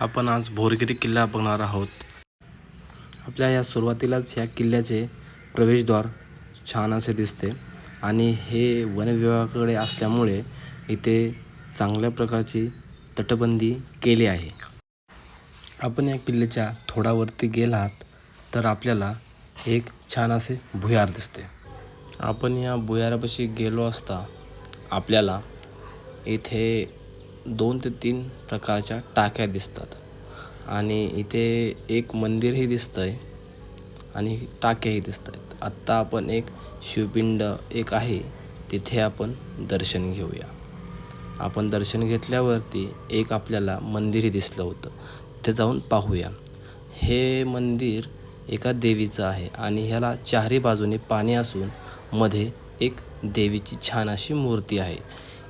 आपण आज भोरगिरी किल्ला बघणार आहोत. आपल्या या सुरुवातीलाच ह्या किल्ल्याचे प्रवेशद्वार छान असे दिसते. आणि हे वनविभागाकडे असल्यामुळे इथे चांगल्या प्रकारची तटबंदी केली आहे. आपण या किल्ल्याच्या थोडावरती गेलात तर आपल्याला एक छान असे भुयार दिसते. आपण या भुयारापाशी गेलो असता आपल्याला इथे दोन ते तीन प्रकारच्या टाक्या दिसतात. आणि इथे एक मंदिरही दिसतं आहे आणि टाक्याही दिसत आहेत आत्ता आपण एक शिवपिंड एक आहे तिथे आपण दर्शन घेऊया. आपण दर्शन घेतल्यावरती एक आपल्याला मंदिरही दिसलं होतं. तिथे जाऊन पाहूया. हे मंदिर एका देवीचं आहे आणि ह्याला चारही बाजूने पाणी असून मध्ये एक देवीची छान अशी मूर्ती आहे.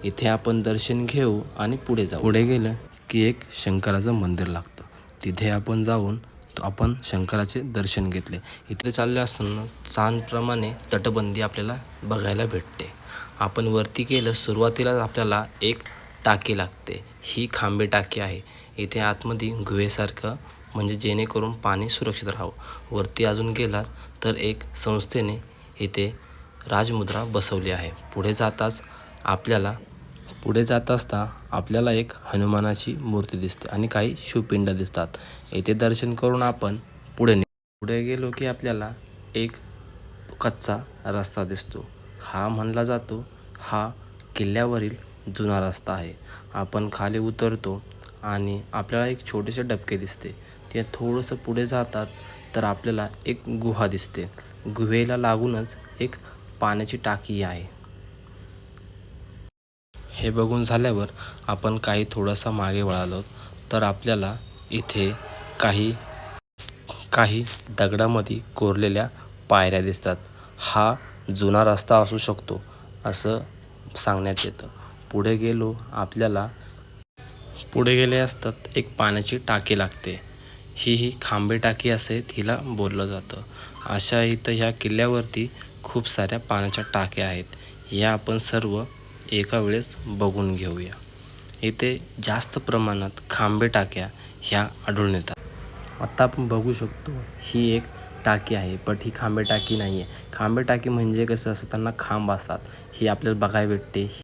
इथे आपण दर्शन घेऊ आणि पुढे जाऊ. पुढे गेलं की एक शंकराचं मंदिर लागतं. तिथे आपण जाऊन तो आपण शंकराचे दर्शन घेतले. इथे चालले असताना चांदप्रमाणे तटबंदी आपल्याला बघायला भेटते. आपण वरती गेलं सुरुवातीलाच आपल्याला एक टाकी लागते. ही खांबे टाकी आहे. इथे आतमध्ये गुहेसारखं म्हणजे जेणेकरून पाणी सुरक्षित राहावं. वरती अजून गेलात तर एक संस्थेने इथे राजमुद्रा बसवली आहे. पुढे जाताच आपल्याला पुढे जात असता आपल्याला एक हनुमानाची मूर्ती दिसते आणि काही शिवपिंड दिसतात. येथे दर्शन करून आपण पुढे नि पुढे गेलो की आपल्याला एक कच्चा रस्ता दिसतो. हा म्हणला जातो हा किल्ल्यावरील जुना रस्ता आहे. आपण खाली उतरतो आणि आपल्याला एक छोटेसे डबके दिसते. ते थोडंसं पुढे जातात तर आपल्याला एक गुहा दिसते. गुहेला लागूनच एक पाण्याची टाकी आहे. हे बघून झाल्यावर आपण काही थोडासा मागे वळालो तर आपल्याला इथे काही काही दगडामध्ये कोरलेल्या पायऱ्या दिसतात. हा जुना रस्ता असू शकतो असं सांगण्यात येतं. पुढे गेलो आपल्याला पुढे गेले असतात एक पाण्याची टाकी लागते. ही ही खांबे टाकी असे तिला बोललं जातं. अशा इथं ह्या किल्ल्यावरती खूप साऱ्या पाण्याच्या टाक्या आहेत. या आपण सर्व एका वेळेस बघून घेऊया. इथे जास्त प्रमाणात खांबे टाक्या ह्या आढळून येतात. आत्ता आपण बघू शकतो ही एक टाकी आहे बट ही खांबे टाकी नाही आहे खांबे टाकी म्हणजे कसं असतं त्यांना खांब असतात. ही आपल्याला बघायला भेटते.